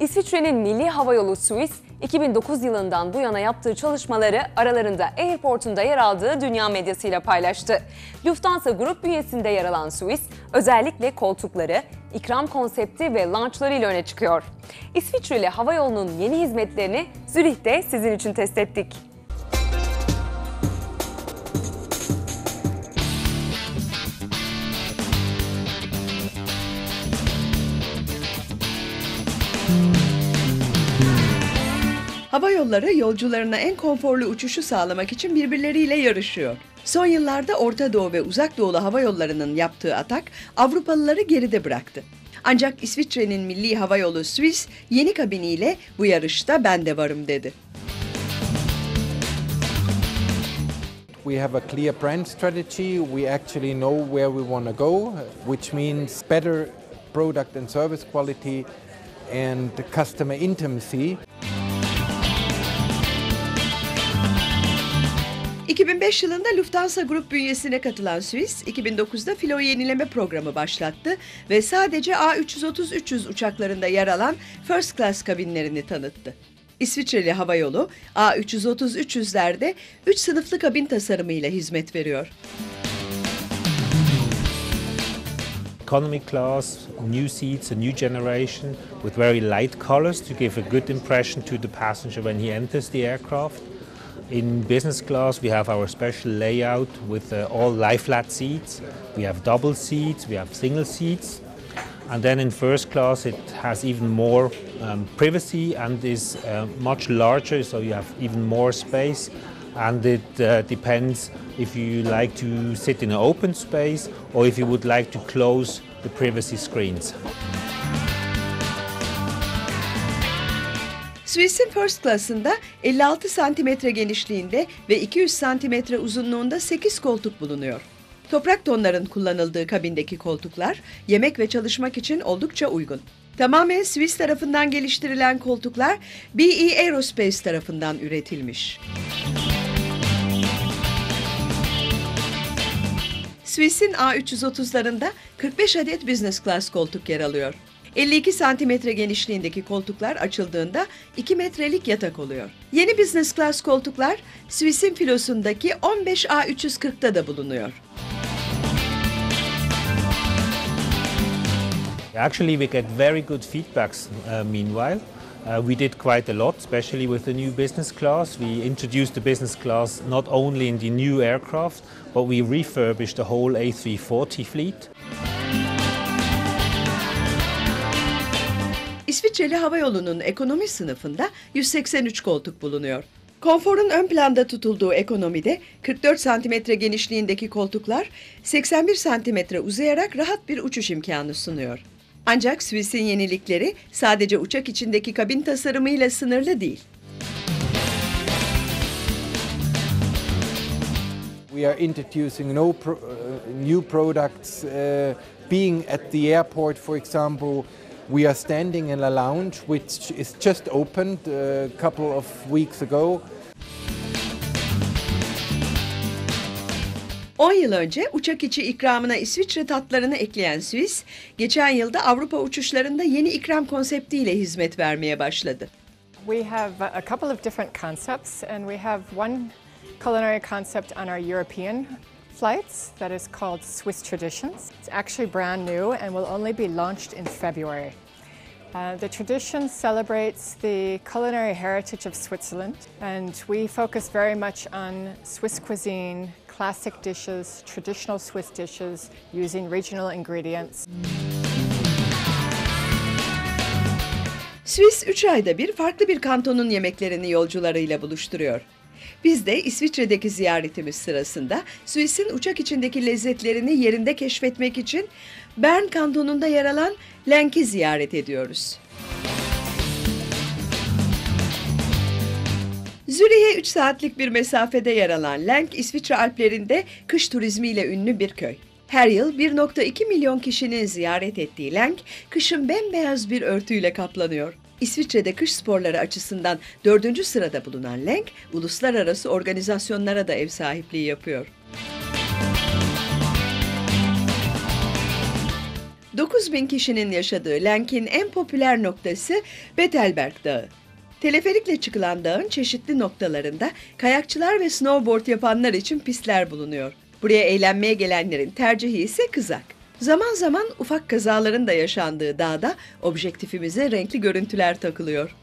İsviçre'nin milli havayolu Swiss, 2009 yılından bu yana yaptığı çalışmaları aralarında Airport'un yer aldığı dünya medyasıyla paylaştı. Lufthansa grup bünyesinde yer alan Swiss, özellikle koltukları, ikram konsepti ve launchlarıyla öne çıkıyor. İsviçreli havayolunun yeni hizmetlerini Zürih'te sizin için test ettik. Hava yolları yolcularına en konforlu uçuşu sağlamak için birbirleriyle yarışıyor. Son yıllarda Orta Doğu ve Uzak Doğulu hava yollarının yaptığı atak Avrupalıları geride bıraktı. Ancak İsviçre'nin milli hava yolu Swiss yeni kabiniyle bu yarışta ben de varım dedi. We have a clear brand strategy. We actually know where we want to go, which means better product and service quality and customer intimacy. 2005 yılında Lufthansa Grup bünyesine katılan Swiss, 2009'da filo yenileme programı başlattı ve sadece A330-300 uçaklarında yer alan First Class kabinlerini tanıttı. İsviçreli Hava Yolu A330-300'lerde 3 sınıflı kabin tasarımıyla hizmet veriyor. economy class, new seats, a new generation with very light colors to give a good impression to the passenger when he enters the aircraft. In business class, we have our special layout with uh, all lie flat seats. We have double seats, we have single seats. And then in first class, it has even more um, privacy and is uh, much larger, so you have even more space. And it uh, depends if you like to sit in an open space or if you would like to close the privacy screens. Swiss'in First Class'ında 56 santimetre genişliğinde ve 200 santimetre uzunluğunda 8 koltuk bulunuyor. Toprak tonların kullanıldığı kabindeki koltuklar yemek ve çalışmak için oldukça uygun. Tamamen Swiss tarafından geliştirilen koltuklar BE Aerospace tarafından üretilmiş. Swiss'in A330'larında 45 adet business class koltuk yer alıyor. 52 santimetre genişliğindeki koltuklar açıldığında 2 metrelik yatak oluyor. Yeni business class koltuklar Swiss'in filosundaki 15 A340'da da bulunuyor. Actually, we get very good feedbacks uh, meanwhile. Uh, we did quite a lot, especially with the new business class. We introduced the business class not only in the new aircraft, but we refurbished the whole A340 fleet. İsviçreli Hava Yolu'nun ekonomi sınıfında 183 koltuk bulunuyor. Konforun ön planda tutulduğu ekonomide 44 santimetre genişliğindeki koltuklar 81 santimetre uzayarak rahat bir uçuş imkanı sunuyor. Ancak Swiss'in yenilikleri sadece uçak içindeki kabin tasarımıyla sınırlı değil. We are introducing uh, new products. Uh, being at the airport, for example, we are standing in a lounge which is just opened a couple of weeks ago. 10 yıl önce uçak içi ikramına İsviçre tatlarını ekleyen Swiss, geçen yılda Avrupa uçuşlarında yeni ikram konseptiyle hizmet vermeye başladı. We have a couple of different concepts, and we have one culinary concept on our European flights that is called Swiss Traditions. It's actually brand new and will only be launched in February. Uh, the tradition celebrates the culinary heritage of Switzerland, and we focus very much on Swiss cuisine, classic dishes, traditional Swiss dishes, using regional ingredients. Swiss 3 ayda bir farklı bir kantonun yemeklerini yolcularıyla buluşturuyor. Biz de İsviçre'deki ziyaretimiz sırasında Swiss'in uçak içindeki lezzetlerini yerinde keşfetmek için Bern kantonunda yer alan Lenk'i ziyaret ediyoruz. Zürih'e 3 saatlik bir mesafede yer alan Lenk, İsviçre Alplerinde kış turizmiyle ünlü bir köy. Her yıl 1.2 milyon kişinin ziyaret ettiği Lenk, kışın bembeyaz bir örtüyle kaplanıyor. İsviçre'de kış sporları açısından dördüncü sırada bulunan Lenk, uluslararası organizasyonlara da ev sahipliği yapıyor. 9000 kişinin yaşadığı Lenk'in en popüler noktası Betelberg Dağı. Teleferikle çıkılan dağın çeşitli noktalarında kayakçılar ve snowboard yapanlar için pistler bulunuyor. Buraya eğlenmeye gelenlerin tercihi ise kızak. Zaman zaman ufak kazaların da yaşandığı dağda objektifimize renkli görüntüler takılıyor.